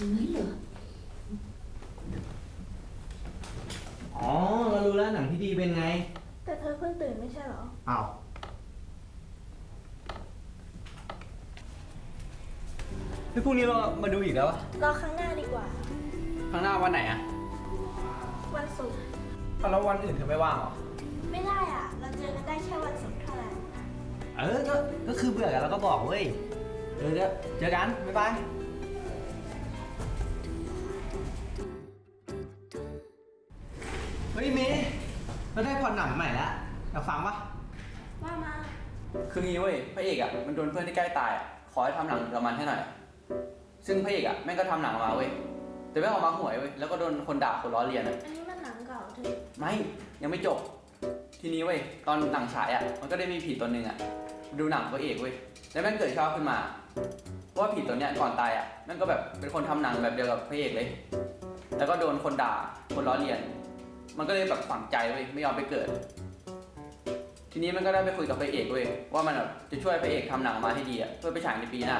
อย่างนั้นเหรอ อ๋อเรารู้แล้วหนังที่ดีเป็นไง แต่เธอเพิ่งตื่นไม่ใช่เหรอ อ้าวเฮ้ยพรุ่งนี้เรามาดูอีกแล้วอะรอครั้งหน้าดีกว่า ครั้งหน้าวันไหนอะวันศุกร์แล้ววันอื่นเธอไม่ว่างเหรอ ไม่ได้อะ เราเจอกันได้แค่วันศุกร์เท่านั้น เออ ก็ ก็คือเบื่อกันแล้วก็บอกเว้ย เออก็เจอกัน บ๊ายบาย หนังใหม่แล้วอยากฟังปะว่ามา คืองี้เว้ยพระเอกอะมันโดนเพื่อนที่ใกล้ตายอะขอให้ทำหนังกับมันให้หน่อย ซึ่งพระเอกอะแม่งก็ทำหนังออกมาเว้ยแต่ไม่งออกมาห่วยเว้ยแล้วก็โดนคนด่าคนล้อเลียนอะอันนี้มันหนังเก่าเธอไม่ยังไม่จบ ทีนี้เว้ยตอนหนังฉายอะมันก็ได้มีผีตัวหนึ่งอะดูหนังพระเอกเว้ยแล้วแม่งเกิดชอบขึ้นมาเพราะว่าผีตัวเนี้ยก่อนตายอะแม่งก็แบบเป็นคนทำหนังแบบเดียวกับพระเอกเลย แล้วก็โดนคนด่าคนล้อเลียน มันก็เลยแบบฝังใจเว้ยไม่ยอมไปเกิด ทีนี้มันก็ได้ไปคุยกับพระเอกเว้ยว่ามันแบบจะช่วยพระเอกทำหนังมาให้ดีอะเพื่อไปฉายในปีหน้า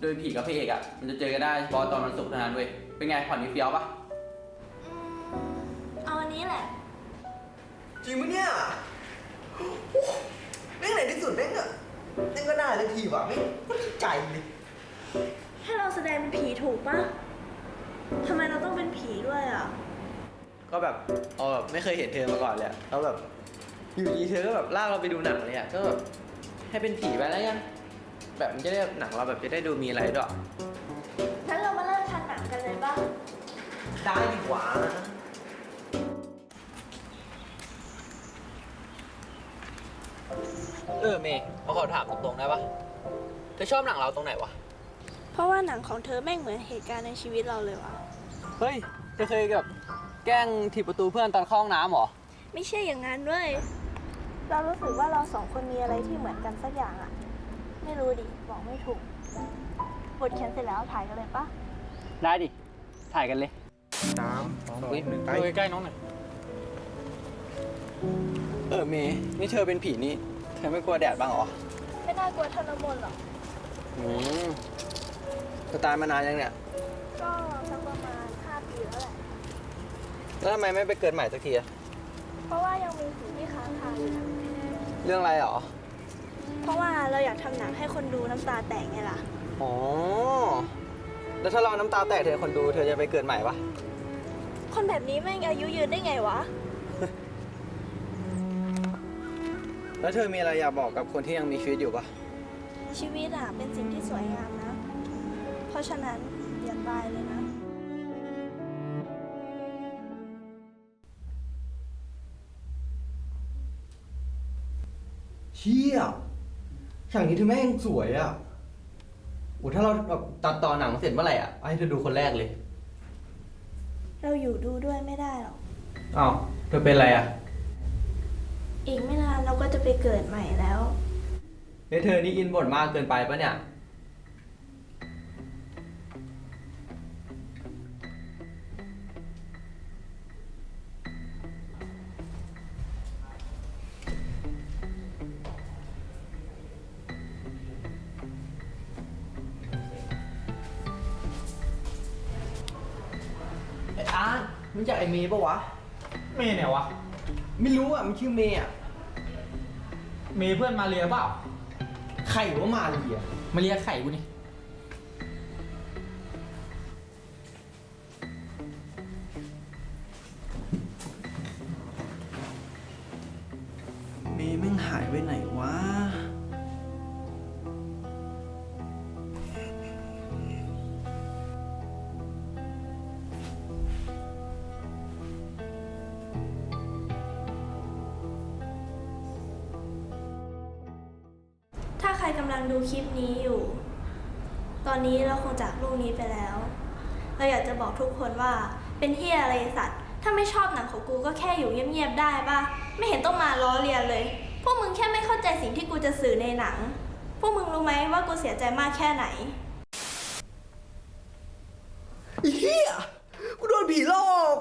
โดยผีกับพระเอกอะมันจะเจอกันได้เฉพาะตอนวันศุกร์เท่านั้นเว้ยเป็นไงผ่อนนี้เฟี้ยวปะอืมเอาอันนี้แหละ จริงปะเนี่ยโอ้แม่งไหนที่สุดแม่งอะแม่งก็ได้เลยทีว่ะไม่ก็ดีใจเลยให้เราแสดงเป็นผีถูกปะทำไมเราต้องเป็นผีด้วยอะ ก็แบบเออแบบไม่เคยเห็นเธอมาก่อนเลยอะแล้วแบบอยู่ดีเธอก็แบบลากเราไปดูหนังเลยอะก็แบบให้เป็นผีไปแล้วกันแบบมันจะได้หนังเราแบบจะได้ดูมีอะไรด้วยงั้นเรามาเริ่มทันหนังกันเลยปะได้ดีกว่าเออเมย์เขาขอถามตรงๆได้ปะเธอชอบหนังเราตรงไหนวะ เพราะว่าหนังของเธอแม่งเหมือนเหตุการณ์ในชีวิตเราเลยวะเฮ้ย เธอเคยแบบ แกล้งถีบประตูเพื่อนตอนเข้าห้องน้ำเหรอ ไม่ใช่อย่างนั้นด้วยเรารู้สึกว่าเราสองคนมีอะไรที่เหมือนกันสักอย่างอะไม่รู้ดิบอกไม่ถูกบทเขียนเสร็จแล้วถ่ายกันเลยปะได้ดิ ถ่ายกันเลย สามสองหนึ่งไป ใกล้น้องหน่อย เออเมย์นี่เธอเป็นผีนี่ เธอไม่กลัวแดดบ้างเหรอไม่น่ากลัวเท่าน้ำมนต์หรอกอืมเธอตายมานานยังเนี่ย ก็สักประมาณ5ปีแล้วแหละ แล้วทำไมไม่ไปเกิดใหม่สักทีอะเพราะว่ายังมีสิ่งที่ค้างคาอยู่นะเรื่องอะไรเหรอ เพราะว่าเราอยากทำหนังให้คนดูน้ำตาแตกไงล่ะ อ๋อ แล้วถ้าเราน้ำตาแตกเธอคนดูเธอจะไปเกิดใหม่ปะคนแบบนี้แม่งอายุยืนได้ไงวะ แล้วเธอมีอะไรอยากบอกกับคนที่ยังมีชีวิตอยู่ปะชีวิตอะเป็นสิ่งที่สวยงามนะ เพราะฉะนั้นอย่าตายเลยนะ เชี่ยฉากนี้เธอแม่งสวยอะโอ้ถ้าเราแบบตัดต่อหนังเสร็จเมื่อไหร่อะเอาให้เธอดูคนแรกเลยเราอยู่ดูด้วยไม่ได้หรอก อ้าวเธอเป็นอะไรอะอีกไม่นานเราก็จะไปเกิดใหม่แล้ว เฮ้ยเธอนี่อินบทมากเกินไปปะเนี่ย ร์ตรู้จักไอ้เมย์ปะวะ เมย์เนี่ยวะ ไม่รู้อะมันชื่อเมย์อะ เมย์เพื่อนมาเรียเปล่า ใครว่ามาเรีย มาเรียไข่กูนี่เมย์แม่งหายไปไหนวะำลังดูคลิปนี้อยู่ ตอนนี้เราคงจากโลกนี้ไปแล้ว เราอยากจะบอกทุกคนว่าเป็นเฮียอะไรสัตว์ ถ้าไม่ชอบหนังของกูก็แค่อยู่เงียบๆได้ป่ะไม่เห็นต้องมาล้อเลียนเลย พวกมึงแค่ไม่เข้าใจสิ่งที่กูจะสื่อในหนัง พวกมึงรู้ไหมว่ากูเสียใจมากแค่ไหนเหี้ยกูโดนผีหลอก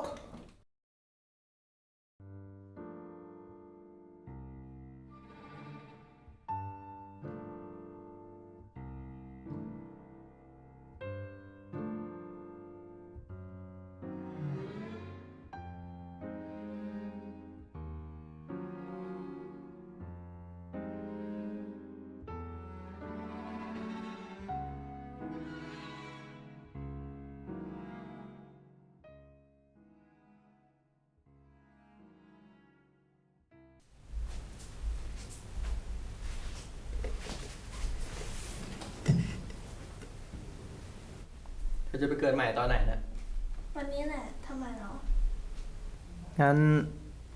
จะไปเกิดใหม่ตอนไหนนะวันนี้แหละทำไมเหรอ งั้น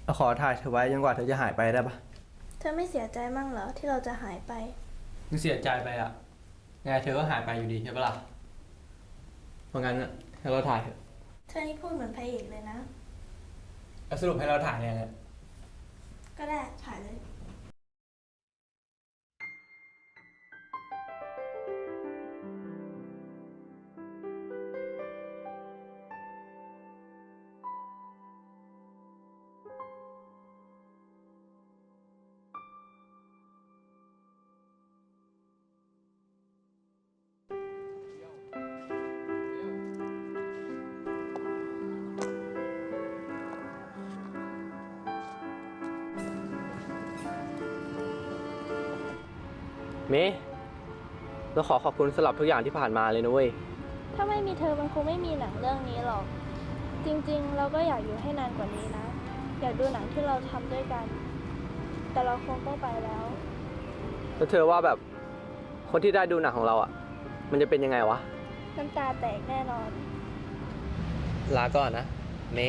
เราขอถ่ายเธอไว้จนกว่าเธอจะหายไปได้ปะเธอไม่เสียใจมั่งเหรอที่เราจะหายไป มึงเสียใจไปอะไงเธอก็หายไปอยู่ดีใช่ปะล่ะเพราะงั้นอะให้เราถ่ายเถอะเธอนี่พูดเหมือนพระเอกเลยนะ แล้วสรุปให้เราถ่ายเนี่ยแหละ เมย์เราขอขอบคุณสำหรับทุกอย่างที่ผ่านมาเลยนะเว้ย ถ้าไม่มีเธอมันคงไม่มีหนังเรื่องนี้หรอก จริงๆ เราก็อยากอยู่ให้นานกว่านี้นะ อยากดูหนังที่เราทำด้วยกัน แต่เราคงต้องไปแล้ว แล้วเธอว่าแบบคนที่ได้ดูหนังของเราอะ มันจะเป็นยังไงวะ น้ำตาแตกแน่นอน ลาก่อนนะ เม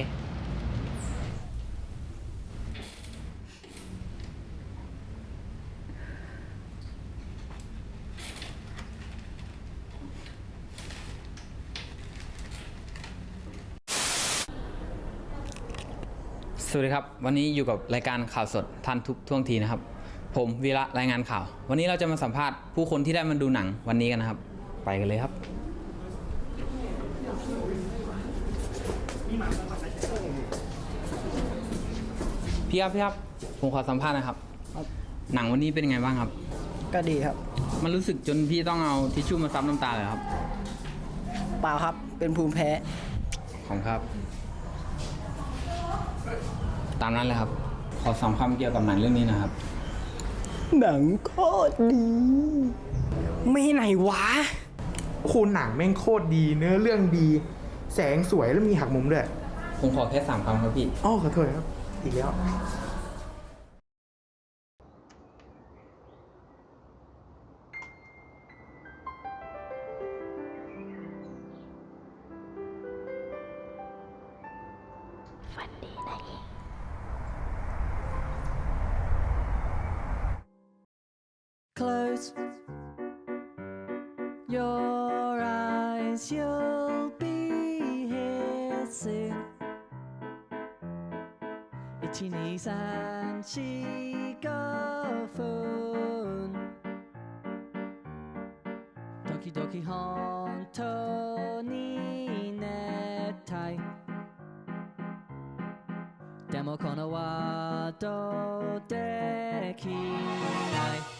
สวัสดีครับ วันนี้อยู่กับรายการข่าวสดทันทุกท่วงทีนะครับ ผมวีระรายงานข่าว วันนี้เราจะมาสัมภาษณ์ผู้คนที่ได้มาดูหนังวันนี้กันนะครับ ไปกันเลยครับ พี่ครับพี่ครับผมขอสัมภาษณ์หนะครับ หนังวันนี้เป็นยังไงบ้างครับ ก็ดีครับ มันรู้สึกจนพี่ต้องเอาทิชชู่มาซับน้ำตาเลยครับ เปล่าครับเป็นภูมิแพ้ ของครับ ตามนั้นเลยครับ ขอสองคำเกี่ยวกับหนังเรื่องนี้นะครับ หนังโคตรดี ไม่ไหนวะคุณหนังแม่งโคตรดี เนื้อเรื่องดี แสงสวยแล้วมีหักมุมด้วย ผมขอแค่สามคำครับพี่ อ้อขอโทษครับ อีกแล้ว Close your eyes, you'll be here soon. 一二三四五分時々本当に熱帯でもこのワードできない